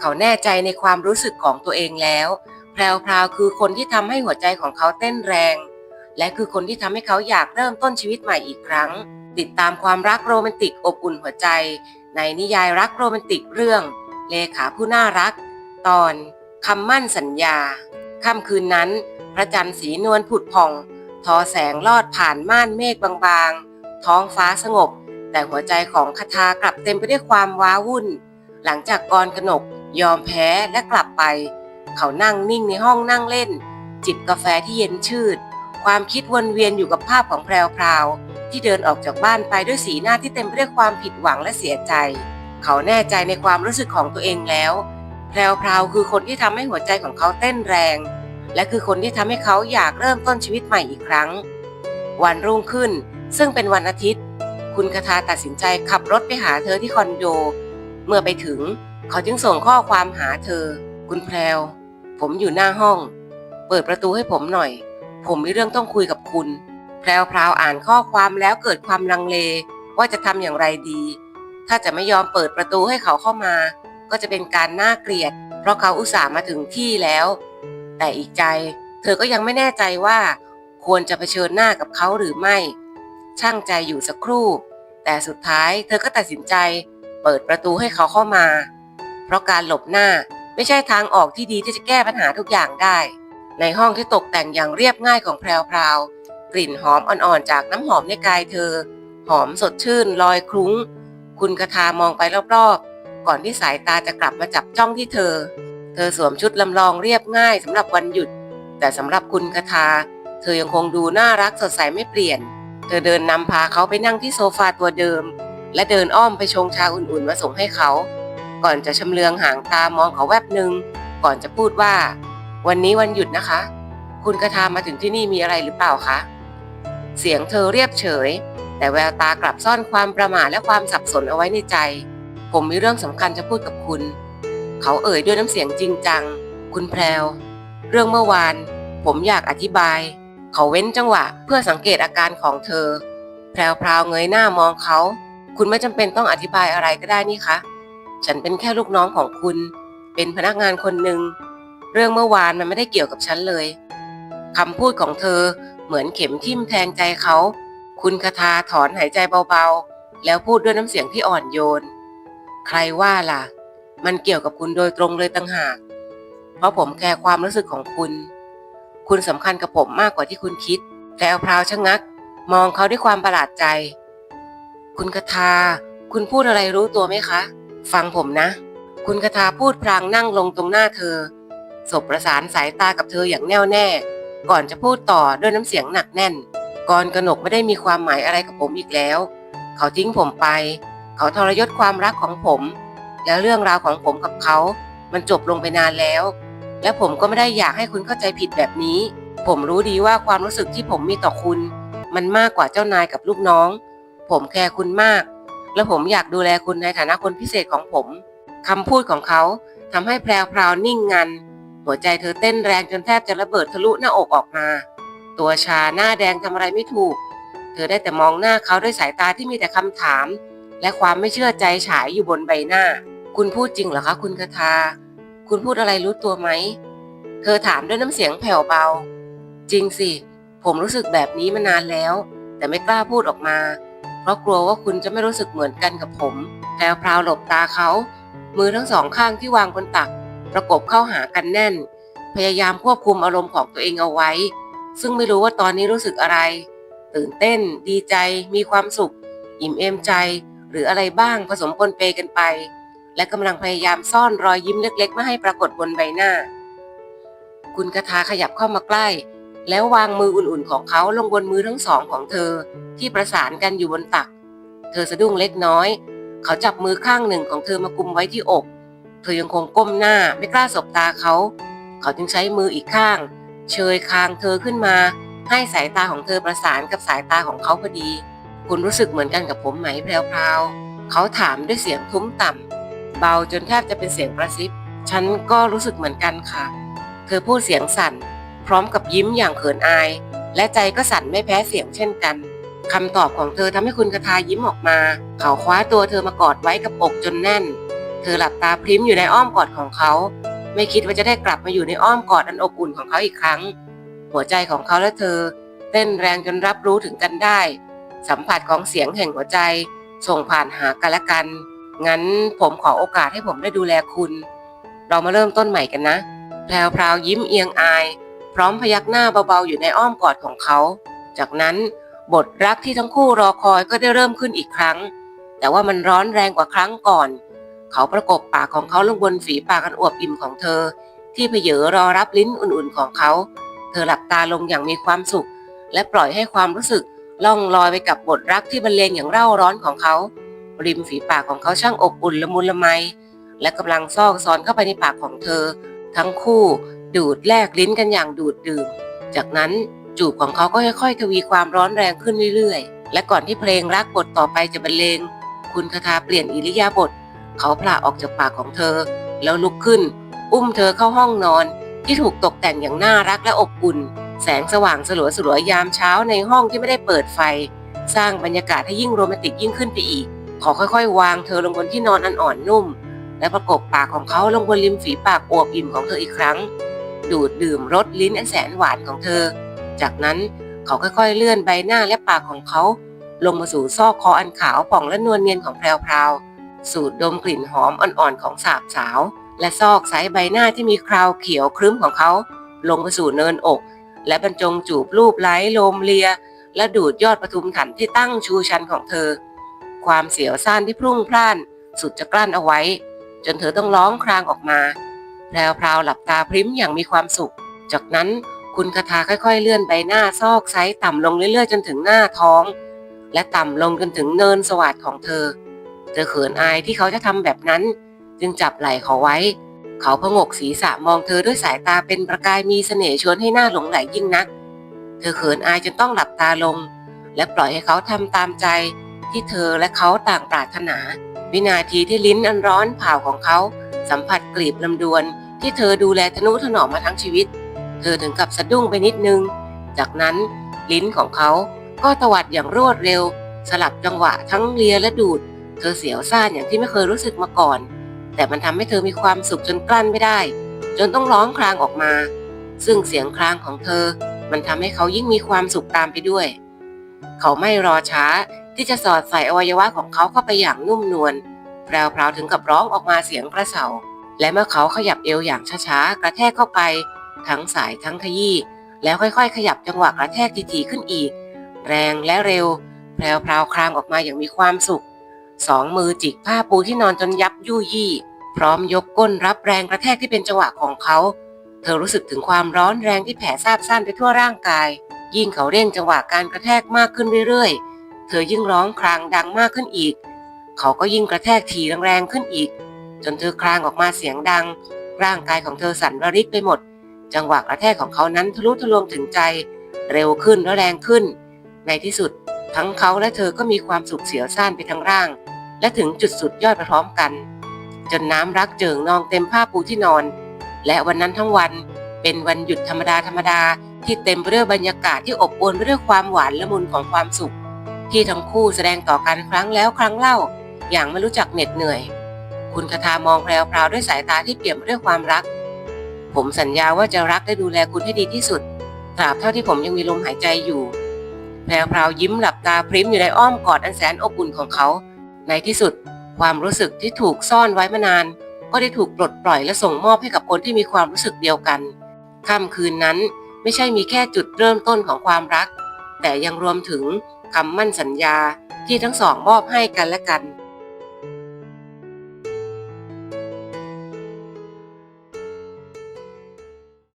เขาแน่ใจในความรู้สึกของตัวเองแล้ว แพรวพราวคือคนที่ทำให้หัวใจของเขาเต้นแรง และคือคนที่ทำให้เขาอยากเริ่มต้นชีวิตใหม่อีกครั้ง ติดตามความรักโรแมนติกอบอุ่นหัวใจ ในนิยายรักโรแมนติกเรื่อง เลขาผู้น่ารัก ตอนคำมั่นสัญญาค่ำคืนนั้น พระจันทร์สีนวลผุดผ่อง ทอแสงลอดผ่านม่านเมฆบางๆ ท้องฟ้าสงบ แต่หัวใจของคทากลับเต็มไปด้วยความว้าวุ่น หลังจากกรกนก ยอมแพ้และกลับไป เขานั่งนิ่งในห้องนั่งเล่น จิบกาแฟที่เย็นชืด ความคิดวนเวียนอยู่กับภาพของแพรวพราวที่เดินออกจากบ้านไปด้วยสีหน้าที่เต็มไปด้วยความผิดหวังและเสียใจ เขาแน่ใจในความรู้สึกของตัวเองแล้ว แพรวพราวคือคนที่ทำให้หัวใจของเขาเต้นแรง และคือคนที่ทำให้เขาอยากเริ่มต้นชีวิตใหม่อีกครั้ง วันรุ่งขึ้น ซึ่งเป็นวันอาทิตย์ คุณคทาตัดสินใจขับรถไปหาเธอที่คอนโด เมื่อไปถึง เขาจึงส่งข้อความหาเธอ คุณแพรว ผมอยู่หน้าห้อง เปิดประตูให้ผมหน่อย ผมมีเรื่องต้องคุยกับคุณ แพรวพราวอ่านข้อความแล้วเกิดความลังเล ว่าจะทำอย่างไรดี ถ้าจะไม่ยอมเปิดประตูให้เขาเข้ามา ก็จะเป็นการน่าเกลียด เพราะเขาอุตส่าห์มาถึงที่แล้ว แต่อีกใจ เธอก็ยังไม่แน่ใจว่า ควรจะเผชิญหน้ากับเขาหรือไม่ ช่างใจอยู่สักครู่ แต่สุดท้ายเธอก็ตัดสินใจ เปิดประตูให้เขาเข้ามา เพราะการหลบหน้าไม่ใช่ทางออกที่ดีที่จะแก้ปัญหาทุกอย่างได้ ในห้องที่ตกแต่งอย่างเรียบง่ายของแพรวพราวกลิ่นหอมอ่อนๆจากน้ำหอมในกายเธอ หอมสดชื่นลอยคลุ้ง คุณคทามองไปรอบๆ ก่อนที่สายตาจะกลับมาจับจ้องที่เธอ เธอสวมชุดลำลองเรียบง่ายสำหรับวันหยุด แต่สำหรับคุณคทา เธอยังคงดูน่ารักสดใสไม่เปลี่ยน เธอเดินนำพาเขาไปนั่งที่โซฟาตัวเดิม และเดินอ้อมไปชงชาอุ่นๆมาส่งให้เขา ก่อนจะชำเลืองหางตามองเขาแวบหนึ่งก่อนจะพูดว่า วันนี้วันหยุดนะคะ คุณคทามาถึงที่นี่มีอะไรหรือเปล่าคะเสียงเธอเรียบเฉย แต่แววตากลับซ่อนความประหม่าและความสับสนเอาไว้ในใจ ผมมีเรื่องสำคัญจะพูดกับคุณ เขาเอ่ยด้วยน้ำเสียงจริงจัง คุณแพรวเรื่องเมื่อวาน ผมอยากอธิบาย เขาเว้นจังหวะเพื่อสังเกตอาการของเธอ แพรวพราวเงยหน้ามองเขา คุณไม่จำเป็นต้องอธิบายอะไรก็ได้นี่คะ ฉันเป็นแค่ลูกน้องของคุณ เป็นพนักงานคนหนึ่ง เรื่องเมื่อวานมันไม่ได้เกี่ยวกับฉันเลยคำพูดของเธอเหมือนเข็มทิ่มแทงใจเขา คุณคทาถอนหายใจเบาๆ แล้วพูดด้วยน้ำเสียงที่อ่อนโยน ใครว่าล่ะ มันเกี่ยวกับคุณโดยตรงเลยต่างหาก เพราะผมแคร์ความรู้สึกของคุณ คุณสำคัญกับผมมากกว่าที่คุณคิดแพรวพราวชะงัก มองเขาด้วยความประหลาดใจ คุณคทา คุณพูดอะไรรู้ตัวไหมคะ ฟังผมนะ คุณคทาพูดพลางนั่งลงตรงหน้าเธอสบประสานสายตากับเธออย่างแน่วแน่ ก่อนจะพูดต่อด้วยน้ำเสียงหนักแน่นกรกนกไม่ได้มีความหมายอะไรกับผมอีกแล้ว เขาทิ้งผมไป เขาทรยศความรักของผม แล้วเรื่องราวของผมกับเขา มันจบลงไปนานแล้ว และผมก็ไม่ได้อยากให้คุณเข้าใจผิดแบบนี้ ผมรู้ดีว่าความรู้สึกที่ผมมีต่อคุณ มันมากกว่าเจ้านายกับลูกน้อง ผมแคร์คุณมาก และผมอยากดูแลคุณในฐานะคนพิเศษของผมคำพูดของเขาทำให้แพรวพราวนิ่งงัน หัวใจเธอเต้นแรงจนแทบจะระเบิดทะลุหน้าอกออกมา ตัวชาหน้าแดงทำอะไรไม่ถูก เธอได้แต่มองหน้าเขาด้วยสายตาที่มีแต่คำถาม และความไม่เชื่อใจฉายอยู่บนใบหน้า คุณพูดจริงเหรอคะคุณคาทา คุณพูดอะไรรู้ตัวไหม เธอถามด้วยน้ำเสียงแผ่วเบา จริงสิ ผมรู้สึกแบบนี้มานานแล้ว แต่ไม่กล้าพูดออกมา เพราะกลัวว่าคุณจะไม่รู้สึกเหมือนกันกับผมแพรวพราวหลบตาเขา มือทั้งสองข้างที่วางบนตัก ประกบเข้าหากันแน่น พยายามควบคุมอารมณ์ของตัวเองเอาไว้ ซึ่งไม่รู้ว่าตอนนี้รู้สึกอะไร ตื่นเต้น ดีใจ มีความสุข อิ่มเอมใจ หรืออะไรบ้างผสมปนเปกันไป และกำลังพยายามซ่อนรอยยิ้มเล็กๆไม่ให้ปรากฏบนใบหน้า คุณคทาขยับเข้ามาใกล้ แล้ววางมืออุ่นๆของเขาลงบนมือทั้งสองของเธอที่ประสานกันอยู่บนตัก เธอสะดุ้งเล็กน้อย เขาจับมือข้างหนึ่งของเธอมากุมไว้ที่อก เธอยังคงก้มหน้าไม่กล้าสบตาเขา เขาจึงใช้มืออีกข้าง เชยคางเธอขึ้นมา ให้สายตาของเธอประสานกับสายตาของเขาพอดี คุณรู้สึกเหมือนกันกับผมไหมแพรวๆเขาถามด้วยเสียงทุ้มต่ำเบาจนแทบจะเป็นเสียงกระซิบ ฉันก็รู้สึกเหมือนกันค่ะ เธอพูดเสียงสั่น พร้อมกับยิ้มอย่างเขินอาย และใจก็สั่นไม่แพ้เสียงเช่นกันคำตอบของเธอทำให้คุณคทายิ้มออกมา เขาคว้าตัวเธอมากอดไว้กับอกจนแน่น เธอหลับตาพริ้มอยู่ในอ้อมกอดของเขา ไม่คิดว่าจะได้กลับมาอยู่ในอ้อมกอดอันอบอุ่นของเขาอีกครั้ง หัวใจของเขาและเธอ เต้นแรงจนรับรู้ถึงกันได้ สัมผัสของเสียงแห่งหัวใจ ส่งผ่านหากันและกัน งั้นผมขอโอกาสให้ผมได้ดูแลคุณ เรามาเริ่มต้นใหม่กันนะแพรวพราวยิ้มเอียงอาย ร้อมพยักหน้าเบาๆอยู่ในอ้อมกอดของเขา จากนั้นบทรักที่ทั้งคู่รอคอยก็ได้เริ่มขึ้นอีกครั้ง แต่ว่ามันร้อนแรงกว่าครั้งก่อน เขาประกบปากของเขาลงบนฝีปากอันอวบอิ่มของเธอ ที่เพเยอรอรับลิ้นอุ่นๆของเขา เธอหลับตาลงอย่างมีความสุข และปล่อยให้ความรู้สึกล่องลอยไปกับบทรักที่บรรเลงอย่างเร่าร้อนของเขา ริมฝีปากของเขาช่างอบอุ่นละมุนละไม และกำลังซอกซอนเข้าไปในปากของเธอ ทั้งคู่ ดูดแลกลิ้นกันอย่างดูดดื่ม จากนั้นจูบของเขาก็ค่อยๆ ทวีความร้อนแรงขึ้นเรื่อยๆ และก่อนที่เพลงรักบทต่อไปจะบรรเลง คุณคาทาเปลี่ยนอิริยาบถเขาผละออกจากปากของเธอ แล้วลุกขึ้น อุ้มเธอเข้าห้องนอน ที่ถูกตกแต่งอย่างน่ารักและอบอุ่น แสงสว่างสลัวสลัวยามเช้าในห้องที่ไม่ได้เปิดไฟ สร้างบรรยากาศให้ยิ่งโรแมนติกยิ่งขึ้นไปอีก ขอค่อยๆ วางเธอลงบนที่นอนอันอ่อนนุ่ม และประกบปากของเขาลงบนริมฝีปากอวบอิ่มของเธออีกครั้ง ดูดดื่มรสลิ้นอันแสนหวานของเธอ จากนั้นเขาค่อยๆเลื่อนใบหน้าและปากของเขา ลงมาสู่ซอกคออันขาวผ่องและนวลเนียนของแพรวๆสูดดมกลิ่นหอมอ่อนๆของสาบสาว และซอกไซใบหน้าที่มีคราวเขียวครึ้มของเขา ลงไปสู่เนินอก และบรรจงจูบรูปไล้ลมเลีย และดูดยอดปทุมขันที่ตั้งชูชันของเธอ ความเสียวซ่านที่พรุ่งพล่าน สุดจะกลั้นเอาไว้ จนเธอต้องร้องครางออกมา แพรวพราวหลับตาพริ้มอย่างมีความสุข จากนั้นคุณคาทาค่อยๆ เลื่อนใบหน้าซอกไซส์ต่ำลงเรื่อยๆ จนถึงหน้าท้อง และต่ำลงจนถึงเนินสวัสดของเธอ เธอเขินอายที่เขาจะทำแบบนั้น จึงจับไหล่เขาไว้ เขาพงกศีรษะมองเธอด้วยสายตาเป็นประกายมีเสน่ห์ชวนให้หน้าหลงไหลยิ่งนัก เธอเขินอายจนต้องหลับตาลง และปล่อยให้เขาทำตามใจ ที่เธอและเขาต่างปรารถนา วินาทีที่ลิ้นอันร้อนเผาของเขา สัมผัสกลีบลำดวน ที่เธอดูแลทนุถนอมมาทั้งชีวิต เธอถึงกับสะดุ้งไปนิดนึง จากนั้นลิ้นของเขาก็ตวัดอย่างรวดเร็ว สลับจังหวะทั้งเลียและดูด เธอเสียวซ่านอย่างที่ไม่เคยรู้สึกมาก่อน แต่มันทำให้เธอมีความสุขจนกลั้นไม่ได้ จนต้องร้องครางออกมา ซึ่งเสียงครางของเธอ มันทำให้เขายิ่งมีความสุขตามไปด้วย เขาไม่รอช้าที่จะสอดใส่อวัยวะของเขาเข้าไปอย่างนุ่มนวล แพรวๆถึงกับร้องออกมาเสียงกระเสาและเมื่อเขาขยับเอวอย่างช้าๆ กระแทกเข้าไป ทั้งสายทั้งขยี้แล้วค่อยๆ ขยับจังหวะกระแทกทีๆขึ้นอีก แรงและเร็ว แพรวๆครางออกมาอย่างมีความสุข สองมือจิกผ้าปูที่นอนจนยับยู่ยี่พร้อมยกก้นรับแรงกระแทกที่เป็นจังหวะของเขา เธอรู้สึกถึงความร้อนแรงที่แผ่ซาบซ่านไปทั่วร่างกาย ยิ่งเขาเร่งจังหวะการกระแทกมากขึ้นเรื่อยๆ เธอยิ่งร้องครางดังมากขึ้นอีก เขาก็ยิ่งกระแทกทีแรงๆขึ้นอีก จนเธอครางออกมาเสียงดัง ร่างกายของเธอสั่นระริกไปหมด จังหวะกระแทกของเขานั้นทะลุทะลวงถึงใจ เร็วขึ้นและแรงขึ้น ในที่สุด ทั้งเขาและเธอก็มีความสุขเสียวซ่านไปทั้งร่าง และถึงจุดสุดยอดพร้อมกัน จนน้ำรักเจิ่งนองเต็มผ้าปูที่นอน และวันนั้นทั้งวันเป็นวันหยุดธรรมดาธรรมดาที่เต็มไปด้วยบรรยากาศที่อบอวลไปด้วยความหวานละมุนของความสุข ที่ทั้งคู่แสดงต่อกันครั้งแล้วครั้งเล่า อย่างไม่รู้จักเหน็ดเหนื่อย คุณคาทามองแพรวๆด้วยสายตาที่เปี่ยมไปด้วยความรัก ผมสัญญาว่าจะรักและดูแลคุณให้ดีที่สุด ตราบเท่าที่ผมยังมีลมหายใจอยู่ แพรวๆยิ้มหลับตาพริ้มอยู่ในอ้อมกอดอันแสนอบอุ่นของเขา ในที่สุด ความรู้สึกที่ถูกซ่อนไว้มานาน ก็ได้ถูกปลดปล่อยและส่งมอบให้กับคนที่มีความรู้สึกเดียวกันค่ำคืนนั้นไม่ใช่มีแค่จุดเริ่มต้นของความรัก แต่ยังรวมถึงคำมั่นสัญญาที่ทั้งสองมอบให้กันและกัน